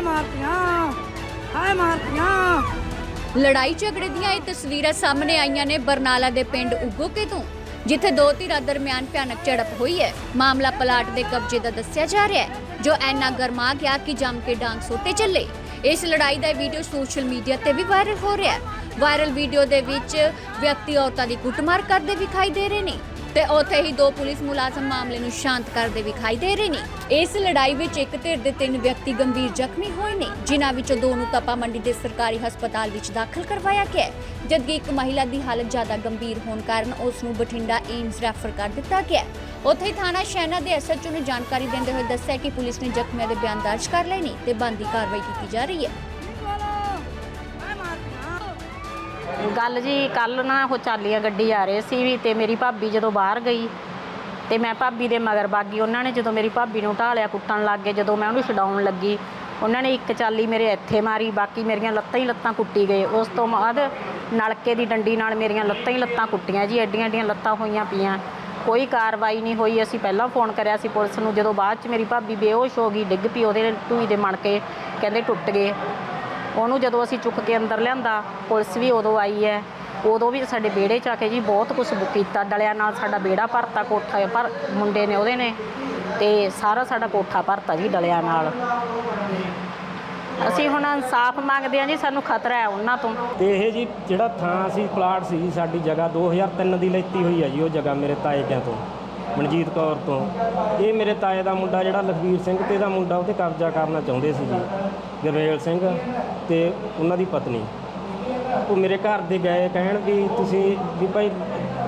ਹਾਏ ਮਾਰਤੀਆਂ ਹਾਏ ਮਾਰਤੀਆਂ। ਲੜਾਈ ਝਗੜੇ ਦੀਆਂ ਇਹ ਤਸਵੀਰਾਂ ਸਾਹਮਣੇ ਆਈਆਂ ਨੇ ਬਰਨਾਲਾ ਦੇ ਪਿੰਡ ਉਗੋਕੇ ਤੋਂ, ਜਿੱਥੇ ਦੋ ਧਿਰਾਂ ਦਰਮਿਆਨ ਭਿਆਨਕ ਝੜਪ ਹੋਈ ਹੈ। ਮਾਮਲਾ ਪਲਾਟ ਦੇ ਕਬਜ਼ੇ ਦਾ ਦੱਸਿਆ ਜਾ ਰਿਹਾ ਹੈ, ਜੋ ਐਨਾ ਗਰਮਾ ਗਿਆ ਕਿ ਜੰਮ ਕੇ ਡਾਂਗ ਸੋਟੇ ਚੱਲੇ। ਇਸ ਲੜਾਈ ਦਾ ਵੀਡੀਓ ਸੋਸ਼ਲ ਮੀਡੀਆ ਤੇ ਵੀ ਵਾਇਰਲ ਹੋ ਰਿਹਾ ਹੈ। ਵਾਇਰਲ ਵੀਡੀਓ ਦੇ ਵਿੱਚ ਵਿਅਕਤੀ ਔਰਤਾਂ ਦੀ ਕੁੱਟਮਾਰ ਕਰਦੇ ਵਿਖਾਈ ਦੇ ਰਹੇ ਨੇ। ਤੇ ਉੱਥੇ ਹੀ ਦੋ ਪੁਲਿਸ ਮੁਲਾਜ਼ਮ ਮਾਮਲੇ ਨੂੰ ਸ਼ਾਂਤ ਕਰਦੇ ਵਿਖਾਈ ਦੇ ਰਹੇ ਨੇ। ਇਸ ਲੜਾਈ ਵਿੱਚ ਇੱਕ ਧਿਰ ਦੇ ਤਿੰਨ ਵਿਅਕਤੀ ਗੰਭੀਰ ਜ਼ਖਮੀ ਹੋਏ ਨੇ ਜਿਨ੍ਹਾਂ ਵਿੱਚੋਂ ਦੋ ਨੂੰ ਤਪਾ ਮੰਡੀ ਦੇ ਸਰਕਾਰੀ ਹਸਪਤਾਲ ਵਿੱਚ ਦਾਖਲ ਕਰਵਾਇਆ ਗਿਆ ਹੈ, ਜਦਕਿ ਇੱਕ ਮਹਿਲਾ ਦੀ ਹਾਲਤ ਜ਼ਿਆਦਾ ਗੰਭੀਰ ਹੋਣ ਕਾਰਨ ਉਸ ਨੂੰ ਬਠਿੰਡਾ ਏਮਸ ਰੈਫਰ ਕਰ ਦਿੱਤਾ ਗਿਆ ਉੱਥੇ ਹੀ ਥਾਣਾ ਸ਼ਹਿਨਾ ਦੇ ਐਸਐਚਓ ਨੇ ਜਾਣਕਾਰੀ ਦਿੰਦੇ ਹੋਏ ਦੱਸਿਆ ਕਿ ਪੁਲਿਸ ਨੇ ਜ਼ਖਮੀਆਂ ਦੇ ਬਿਆਨ ਦਰਜ ਕਰ ਲਏ ਨੇ ਤੇ ਬੰਦੀ ਕਾਰਵਾਈ ਕੀਤੀ ਜਾ ਰਹੀ ਹੈ। ਗੱਲ ਜੀ ਕੱਲ ਨਾ ਉਹ ਚਾਲੀ ਗੱਡੀ ਆ ਰਹੇ ਸੀ ਵੀ ਤੇ ਮੇਰੀ ਭਾਬੀ ਜਦੋਂ ਬਾਹਰ ਗਈ ਤੇ ਮੈਂ ਭਾਬੀ ਦੇ ਮਗਰ ਬਾਗੀ ਉਹਨਾਂ ਨੇ ਜਦੋਂ ਮੇਰੀ ਭਾਬੀ ਨੂੰ ਢਾਲਿਆ ਕੁੱਟਣ ਲੱਗ ਗਏ, ਜਦੋਂ ਮੈਂ ਉਹਨੂੰ ਛਡਾਉਣ ਲੱਗੀ, ਉਹਨਾਂ ਨੇ ਇੱਕ ਚਾਲੀ ਮੇਰੇ ਇੱਥੇ ਮਾਰੀ, ਬਾਕੀ ਮੇਰੀਆਂ ਲੱਤਾਂ ਹੀ ਲੱਤਾਂ ਕੁੱਟੀ ਗਏ। ਉਸ ਤੋਂ ਬਾਅਦ ਨਲਕੇ ਦੀ ਡੰਡੀ ਨਾਲ ਮੇਰੀਆਂ ਲੱਤਾਂ ਹੀ ਲੱਤਾਂ ਕੁੱਟੀਆਂ ਜੀ, ਐਡੀਆਂ ਐਡੀਆਂ ਲੱਤਾਂ ਹੋਈਆਂ ਪਈਆਂ। ਕੋਈ ਕਾਰਵਾਈ ਨਹੀਂ ਹੋਈ, ਅਸੀਂ ਪਹਿਲਾਂ ਫੋਨ ਕਰਿਆ ਸੀ ਪੁਲਿਸ ਨੂੰ। ਜਦੋਂ ਬਾਅਦ ਚ ਮੇਰੀ ਭਾਬੀ ਬੇਹੋਸ਼ ਹੋ ਗਈ, ਡਿੱਗ ਪਈ ਉਹਦੇ ਟੂਈ ਦੇ ਮਣ ਕੇ ਕਹਿੰਦੇ ਟੁੱਟ ਗਏ। ਉਹਨੂੰ ਜਦੋਂ ਅਸੀਂ ਚੁੱਕ ਕੇ ਅੰਦਰ ਲਿਆਂਦਾ, ਪੁਲਿਸ ਵੀ ਉਦੋਂ ਆਈ ਹੈ। ਉਦੋਂ ਵੀ ਸਾਡੇ ਵਿਹੜੇ ਚ ਆ ਕੇ ਜੀ ਬਹੁਤ ਕੁਝ ਕੀਤਾ। ਡਲਿਆਂ ਨਾਲ ਸਾਡਾ ਵਿਹੜਾ ਭਰਤਾ, ਕੋਠਾ ਪਰ ਮੁੰਡੇ ਨੇ ਉਹਦੇ ਨੇ ਤੇ ਸਾਰਾ ਸਾਡਾ ਕੋਠਾ ਭਰਤਾ ਜੀ ਡਲਿਆਂ ਨਾਲ। ਅਸੀਂ ਹੁਣ ਇਨਸਾਫ ਮੰਗਦੇ ਹਾਂ ਜੀ, ਸਾਨੂੰ ਖਤਰਾ ਹੈ ਉਹਨਾਂ ਤੋਂ। ਤੇ ਇਹ ਜੀ ਜਿਹੜਾ ਥਾਂ ਸੀ, ਪਲਾਟ ਸੀ ਸਾਡੀ ਜਗ੍ਹਾ 2003 ਦੀ ਲੈਤੀ ਹੋਈ ਹੈ ਜੀ ਉਹ ਜਗ੍ਹਾ ਮੇਰੇ ਤਾਏ ਕਿਆਂ ਤੋਂ। ਮਨਜੀਤ ਕੌਰ ਤੋਂ। ਇਹ ਮੇਰੇ ਤਾਏ ਦਾ ਮੁੰਡਾ ਜਿਹੜਾ ਲਖਵੀਰ ਸਿੰਘ ਤੇ ਇਹਦਾ ਮੁੰਡਾ ਉਹ ਉਹਤੇ ਕਬਜ਼ਾ ਕਰਨਾ ਚਾਹੁੰਦੇ ਸੀ ਜੀ ਗੁਰਵੇਲ ਸਿੰਘ ਤੇ ਉਹਨਾਂ ਦੀ ਪਤਨੀ। ਉਹ ਮੇਰੇ ਘਰ ਦੇ ਗਏ ਕਹਿਣ ਵੀ ਤੁਸੀਂ ਵੀ ਭਾਈ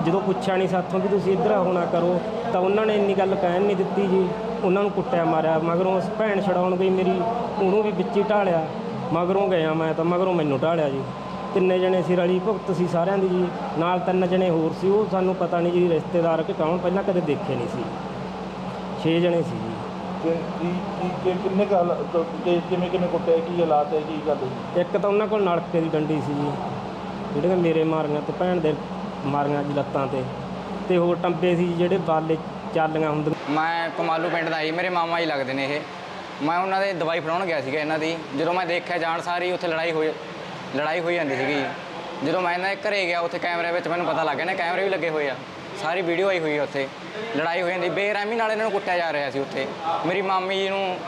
ਜਦੋਂ ਪੁੱਛਿਆ ਨਹੀਂ ਸਾਥੋਂ ਵੀ ਤੁਸੀਂ ਇੱਧਰ ਆਉਣਾ ਕਰੋ, ਤਾਂ ਉਹਨਾਂ ਨੇ ਇੰਨੀ ਗੱਲ ਕਹਿਣ ਨਹੀਂ ਦਿੱਤੀ ਜੀ। ਉਹਨਾਂ ਨੂੰ ਕੁੱਟਿਆ ਮਾਰਿਆ, ਮਗਰੋਂ ਉਸ ਭੈਣ ਛਡਾਉਣ ਗਈ ਮੇਰੀ, ਉਹਨੂੰ ਵੀ ਵਿੱਚ ਹੀ ਢਾਲਿਆ। ਮਗਰੋਂ ਗਿਆ ਮੈਂ ਤਾਂ ਮਗਰੋਂ ਮੈਨੂੰ ਢਾਲਿਆ ਜੀ। ਤਿੰਨੇ ਜਣੇ ਸੀ ਰਲੀ ਭੁਗਤ ਸੀ ਸਾਰਿਆਂ ਦੀ ਜੀ। ਨਾਲ ਤਿੰਨ ਜਣੇ ਹੋਰ ਸੀ ਉਹ ਸਾਨੂੰ ਪਤਾ ਨਹੀਂ ਜੀ ਰਿਸ਼ਤੇਦਾਰ ਕਿ ਕੌਣ ਪਹਿਲਾਂ ਕਦੇ ਦੇਖੇ ਨਹੀਂ ਸੀ। ਛੇ ਜਣੇ ਸੀ ਜੀ। ਕਿ ਕੀ ਕੀ ਕਿ- ਕਿੰਨੇ ਕੁ ਹਾਲ- ਕ- ਕਿ ਕਿਵੇਂ ਕਿਵੇਂ ਕੁੱਟਿਆ ਕੀ ਹਾਲਾਤ ਹੈ ਕੀ ਗੱਲ ਹੋਈ ਇੱਕ ਤਾਂ ਉਹਨਾਂ ਕੋਲ ਨਲਕੇ ਦੀ ਡੰਡੀ ਸੀ ਜੀ ਜਿਹੜੀਆਂ ਮੇਰੇ ਮਾਰੀਆਂ ਤੇ ਭੈਣ ਦੇ ਮਾਰੀਆਂ ਜੀ ਲੱਤਾਂ ਤੇ। ਤੇ ਹੋਰ ਟੰਬੇ ਸੀ ਜੀ ਜਿਹੜੇ ਬਾਲੇ ਚਾਲੀਆਂ ਹੁੰਦੀਆਂ। ਮੈਂ ਕਮਾਲੂ ਪਿੰਡ ਦਾ ਜੀ ਮੇਰੇ ਮਾਮਾ ਹੀ ਲੱਗਦੇ ਨੇ ਇਹ। ਮੈਂ ਉਹਨਾਂ ਦੇ ਦਵਾਈ ਫੜਾਉਣ ਗਿਆ ਸੀਗਾ ਇਹਨਾਂ ਦੀ। ਜਦੋਂ ਮੈਂ ਦੇਖਿਆ ਜਾਣ ਸਾਰੀ ਉੱਥੇ ਲੜਾਈ ਹੋਈ ਲੜਾਈ ਹੋਈ ਜਾਂਦੀ ਸੀਗੀ ਜਦੋਂ ਮੈਂ ਇਹਨਾਂ ਦੇ ਘਰੇ ਗਿਆ, ਉੱਥੇ ਕੈਮਰੇ ਵਿੱਚ ਮੈਨੂੰ ਪਤਾ ਲੱਗ ਗਿਆ ਨਾ, ਕੈਮਰੇ ਵੀ ਲੱਗੇ ਹੋਏ ਆ। ਸਾਰੀ ਵੀਡੀਓ ਆਈ ਹੋਈ ਆ ਉੱਥੇ। ਲੜਾਈ ਹੋਈ ਜਾਂਦੀ, ਬੇਰਹਿਮੀ ਨਾਲ ਇਹਨਾਂ ਨੂੰ ਕੁੱਟਿਆ ਜਾ ਰਿਹਾ ਸੀ ਉੱਥੇ। ਮੇਰੀ ਮਾਮੀ ਜੀ ਨੂੰ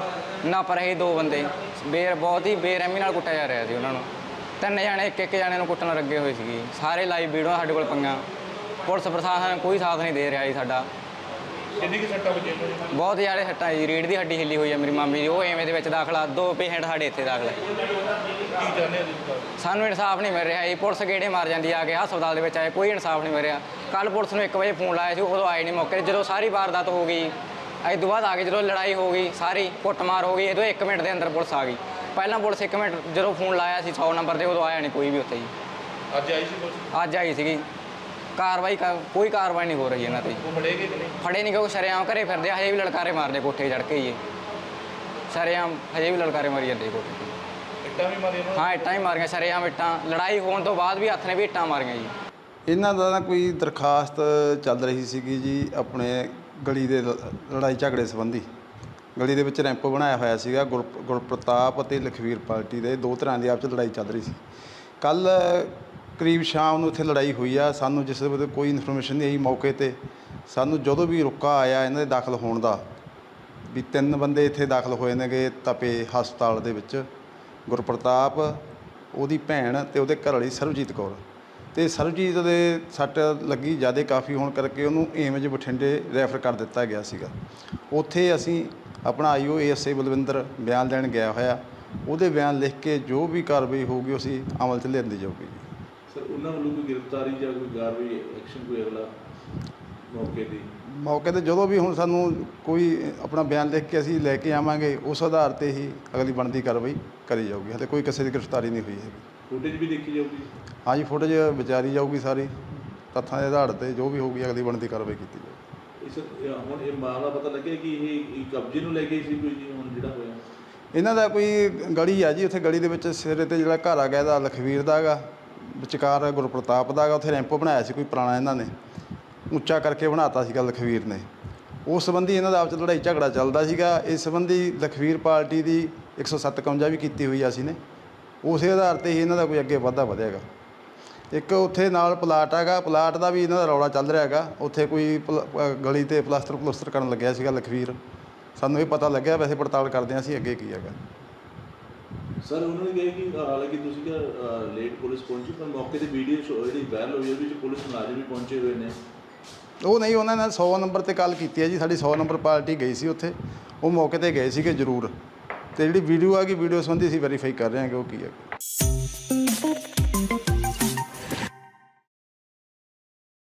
ਨਾ ਰਹੇ ਦੋ ਬੰਦੇ, ਬੇਰ, ਬਹੁਤ ਹੀ ਬੇਰਹਿਮੀ ਨਾਲ ਕੁੱਟਿਆ ਜਾ ਰਿਹਾ ਸੀ ਉਹਨਾਂ ਨੂੰ। ਤਿੰਨ ਜਾਣੇ, ਇੱਕ ਇੱਕ ਜਣੇ ਨੂੰ ਕੁੱਟਣ ਲੱਗੇ ਹੋਏ ਸੀਗੇ ਸਾਰੇ ਲਾਈਵ ਵੀਡੀਓ ਸਾਡੇ ਕੋਲ ਪਈਆਂ ਪੁਲਿਸ ਪ੍ਰਸ਼ਾਸਨ ਕੋਈ ਸਾਥ ਨਹੀਂ ਦੇ ਰਿਹਾ ਜੀ ਸਾਡਾ। ਕਿੰਨੀ ਕਿ ਸੱਟਾਂ ਵਜੀਆਂ ਨੇ ਬਹੁਤ ਜ਼ਿਆਦਾ ਸੱਟਾਂ ਜੀ ਰੀੜ ਦੀ ਹੱਡੀ ਹਿੱਲੀ ਹੋਈ ਹੈ ਮੇਰੀ ਮਾਮੀ ਦੀ ਉਹ ਐਵੇਂ ਦੇ ਵਿੱਚ ਦਾਖਲਾ ਦੋ ਪੇਸ਼ੈਂਟ ਸਾਡੇ ਇੱਥੇ ਦਾਖਲ ਹੈ ਕੀ ਚਾਹੁੰਦੇ ਹੋ ਤੁਸੀਂ? ਸਾਨੂੰ ਇਨਸਾਫ ਨਹੀਂ ਮਿਲ ਰਿਹਾ ਜੀ ਪੁਲਿਸ ਗੇੜੇ ਮਾਰ ਜਾਂਦੀ ਆ ਕੇ ਹਸਪਤਾਲ ਦੇ ਵਿੱਚ ਆਏ ਕੋਈ ਇਨਸਾਫ ਨਹੀਂ ਮਿਲ ਰਿਹਾ। ਕੱਲ ਪੁਲਿਸ ਨੂੰ 1 ਵਜੇ ਫੋਨ ਲਾਇਆ ਸੀ ਉਦੋਂ ਆਏ ਨਹੀਂ ਮੌਕੇ ਤੇ ਜਦੋਂ ਸਾਰੀ ਵਾਰਦਾਤ ਹੋ ਗਈ ਅੱਜ ਤੋਂ ਬਾਅਦ ਆ ਗਏ ਜਦੋਂ ਲੜਾਈ ਹੋ ਗਈ ਸਾਰੀ ਕੁੱਟਮਾਰ ਹੋ ਗਈ ਇਹਦੋਂ 1 ਮਿੰਟ ਦੇ ਅੰਦਰ ਪੁਲਿਸ ਆ ਗਈ। ਪਹਿਲਾਂ ਪੁਲਿਸ 1 ਮਿੰਟ ਜਦੋਂ ਫੋਨ ਲਾਇਆ ਸੀ 100 ਨੰਬਰ ਤੇ ਉਦੋਂ ਆਇਆ ਨਹੀਂ ਕੋਈ ਵੀ ਉੱਥੇ ਜੀ। ਅੱਜ ਆਈ ਸੀ ਪੁਲਿਸ? ਅੱਜ ਆਈ ਸੀਗੀ। ਕਾਰਵਾਈ ਕਰ- ਕੋਈ ਕਾਰਵਾਈ ਨਹੀਂ ਹੋ ਰਹੀ ਇਹਨਾਂ ਤੇ ਉਹ ਫੜੇਗੇ ਕਿ ਨਹੀਂ? ਫੜੇ ਨਹੀਂ ਕਿਉਂਕਿ ਸ਼ਰੇਆਮ ਘਰੇ ਫਿਰਦੇ ਆ, ਹਜੇ ਵੀ ਲਲਕਾਰੇ ਮਾਰਦੇ ਕੋਠੇ ਚੜ ਕੇ ਹੀ ਇਹ। ਸ਼ਰੇਆਮ ਹਜੇ ਵੀ ਲਲਕਾਰੇ ਮਾਰੀ ਜਾਂਦੇ ਕੋਠੇ ਤੇ। ਇੱਟਾਂ ਵੀ ਮਾਰੀਆਂ ਉਹਨਾਂ ਹਾਂ ਇੱਟਾਂ ਹੀ ਮਾਰੀਆਂ ਸ਼ਰੇਆਮ ਇੱਟਾਂ। ਲੜਾਈ ਹੋਣ ਤੋਂ ਬਾਅਦ ਵੀ ਹੱਥ ਨੇ ਵੀ ਇੱਟਾਂ ਮਾਰੀਆਂ ਜੀ। ਇਹਨਾਂ ਦਾ ਨਾ ਕੋਈ ਦਰਖਾਸਤ ਚੱਲ ਰਹੀ ਸੀਗੀ ਜੀ ਆਪਣੇ ਗਲੀ ਦੇ ਲ- ਲੜਾਈ ਝਗੜੇ ਸੰਬੰਧੀ। ਗਲੀ ਦੇ ਵਿੱਚ ਰੈਂਪ ਬਣਾਇਆ ਹੋਇਆ ਸੀਗਾ ਗੁਰ ਗੁਰਪ੍ਰਤਾਪ ਅਤੇ ਲਖਵੀਰ ਪਾਰਟੀ ਦੇ। ਦੋ ਤਰ੍ਹਾਂ ਦੀ ਆਪਸ 'ਚ ਲੜਾਈ ਚੱਲ ਰਹੀ ਸੀ। ਕੱਲ ਕਰੀਬ ਸ਼ਾਮ ਨੂੰ ਇੱਥੇ ਲੜਾਈ ਹੋਈ ਆ, ਸਾਨੂੰ ਜਿਸ ਵੇਲੇ ਕੋਈ ਇਨਫੋਰਮੇਸ਼ਨ ਨਹੀਂ ਆਈ ਮੌਕੇ ਤੇ। ਸਾਨੂੰ ਜਦੋਂ ਵੀ ਰੁਕਾ ਆਇਆ ਇਹਨਾਂ ਦੇ ਦਾਖਲ ਹੋਣ ਦਾ, ਵੀ ਤਿੰਨ ਬੰਦੇ ਇੱਥੇ ਦਾਖਲ ਹੋਏ ਨੇਗੇ ਤਪੇ ਹਸਪਤਾਲ ਦੇ ਵਿੱਚ, ਗੁਰਪ੍ਰਤਾਪ, ਉਹਦੀ ਭੈਣ ਤੇ ਉਹਦੇ ਘਰ ਵਾਲੀ ਸਰਬਜੀਤ ਕੌਰ। ਤੇ ਸਰਬਜੀਤ ਦੇ ਸੱਟ ਲੱਗੀ ਜ਼ਿਆਦਾ ਕਾਫੀ ਹੋਣ ਕਰਕੇ ਉਹਨੂੰ ਏਮਜ ਬਠਿੰਡੇ ਰੈਫਰ ਕਰ ਦਿੱਤਾ ਗਿਆ ਸੀਗਾ। ਉੱਥੇ ਅਸੀਂ ਆਪਣਾ ਆਈਓ ਏਐਸਏ ਬਲਵਿੰਦਰ ਬਿਆਨ ਲੈਣ ਗਿਆ ਹੋਇਆ। ਉਹਦੇ ਬਿਆਨ ਲਿਖ ਕੇ ਜੋ ਵੀ ਕਾਰਵਾਈ ਹੋਊਗੀ, ਅਸੀਂ ਅਮਲ 'ਚ ਲਿਆਂਦੀ ਜਾਊਗੀ ਜੀ। ਉਹਨਾਂ ਵੱਲੋਂ ਕੋਈ ਗ੍ਰਿਫਤਾਰੀ ਜਾਂ ਕੋਈ ਕਾਰਵਾਈ ਐਕਸ਼ਨ ਕੋਈ ਅਗਲਾ ਮੌਕੇ ਦੀ ਮੌਕੇ ਤੇ ਜਦੋਂ ਵੀ ਹੁਣ ਸਾਨੂੰ ਕੋਈ ਆਪਣਾ ਬਿਆਨ ਲਿਖ ਕੇ ਅਸੀਂ ਲੈ ਕੇ ਆਵਾਂਗੇ ਉਸ ਆਧਾਰ ਤੇ ਹੀ ਅਗਲੀ ਬਣਦੀ ਕਾਰਵਾਈ ਕਰੀ ਜਾਊਗੀ। ਹਲੇ ਕੋਈ ਕਿਸੇ ਦੀ ਗ੍ਰਿਫਤਾਰੀ ਨਹੀਂ ਹੋਈ ਹੈਗੀ। ਫੁਟੇਜ ਵੀ ਦੇਖੀ ਜਾਊਗੀ? ਹਾਂਜੀ ਫੁਟੇਜ ਵਿਚਾਰੀ ਜਾਊਗੀ ਸਾਰੀ। ਤੱਥਾਂ ਦੇ ਆਧਾਰ ਤੇ ਜੋ ਵੀ ਹੋਊਗੀ ਅਗਲੀ ਬਣਦੀ ਕਾਰਵਾਈ ਕੀਤੀ ਜਾਊਗੀ। ਇਸ ਹੁਣ ਇਹ ਮਾਮਲਾ ਪਤਾ ਲੱਗਿਆ ਕਿ ਇਹ ਕਬਜ਼ੇ ਨੂੰ ਲੈ ਕੇ ਸੀ ਕੋਈ ਜੀ ਹੁਣ ਜਿਹੜਾ ਹੋਇਆ? ਇਹਨਾਂ ਦਾ ਕੋਈ ਗਲੀ ਆ ਜੀ ਉੱਥੇ ਗਲੀ ਦੇ ਵਿੱਚ ਸਿਰੇ ਤੇ ਜਿਹੜਾ ਘਰ ਆ ਗਿਆ ਇਹਦਾ ਲਖਵੀਰ ਦਾ ਹੈਗਾ। ਵਿਚਕਾਰ ਗੁਰਪ੍ਰਤਾਪ ਦਾ ਹੈਗਾ ਉੱਥੇ ਰੈਂਪ ਬਣਾਇਆ ਸੀ, ਕੋਈ ਪੁਰਾਣਾ ਇਹਨਾਂ ਨੇ। ਉੱਚਾ ਕਰਕੇ ਬਣਾਤਾ ਸੀਗਾ ਲਖਵੀਰ ਨੇ। ਉਸ ਸੰਬੰਧੀ ਇਹਨਾਂ ਦਾ ਆਪਸ 'ਚ ਲੜਾਈ ਝਗੜਾ ਚੱਲਦਾ ਸੀਗਾ। ਇਸ ਸੰਬੰਧੀ ਲਖਵੀਰ ਪਾਰਟੀ ਦੀ 157 ਵੀ ਕੀਤੀ ਹੋਈ ਆ ਅਸੀਂ ਨੇ। ਉਸੇ ਆਧਾਰ ਤੇ ਹੀ ਇਹਨਾਂ ਦਾ ਕੋਈ ਅੱਗੇ ਵਾਧਾ ਵਧੇਗਾ। ਇੱਕ ਉੱਥੇ ਨਾਲ ਪਲਾਟ ਹੈਗਾ। ਪਲਾਟ ਦਾ ਵੀ ਇਹਨਾਂ ਦਾ ਰੌਲਾ ਚੱਲ ਰਿਹਾ ਹੈਗਾ। ਉੱਥੇ ਕੋਈ ਪਲ- ਗਲੀ ਤੇ ਪਲਾਸਟਰ ਪਲੂਸਟਰ ਕਰਨ ਲੱਗਿਆ ਸੀਗਾ ਲਖਵੀਰ। ਸਾਨੂੰ ਇਹ ਪਤਾ ਲੱਗਿਆ, ਵੈਸੇ ਪੜਤਾਲ ਕਰਦੇ ਹਾਂ ਅਸੀਂ ਅੱਗੇ ਕੀ ਹੈਗਾ। ਸਰ, ਉਹਨਾਂ ਨੇ ਕਿਹਾ ਕਿ ਹਾਲਾਂਕਿ ਤੁਸੀਂ ਕਿਹਾ ਲੇਟ ਪੁਲਿਸ ਪਹੁੰਚੀ, ਪਰ ਮੌਕੇ ਤੇ ਵੀਡੀਓ ਜਿਹੜੀ ਵਾਇਰਲ ਹੋਈ ਉਹਦੇ ਵਿੱਚ ਪੁਲਿਸ ਮੁਲਾਜ਼ਮ ਵੀ ਪਹੁੰਚੇ ਹੋਏ ਨੇ। ਉਹ ਨਹੀਂ, ਉਹਨਾਂ ਨੇ 100 ਨੰਬਰ ਤੇ ਕਾਲ ਕੀਤੀ ਹੈ ਜੀ। ਸਾਡੀ 100 ਨੰਬਰ ਪਾਰਟੀ ਗਈ ਸੀ ਉੱਥੇ। ਉਹ ਮੌਕੇ ਤੇ ਗਏ ਸੀਗੇ ਜ਼ਰੂਰ। ਤੇ ਜਿਹੜੀ ਵੀਡੀਓ ਆ ਗਈ ਵੀਡੀਓ ਸੰਬੰਧੀ ਅਸੀਂ ਵੈਰੀਫਾਈ ਕਰ ਰਹੇ ਹਾਂ ਕਿ ਉਹ ਕੀ ਹੈ।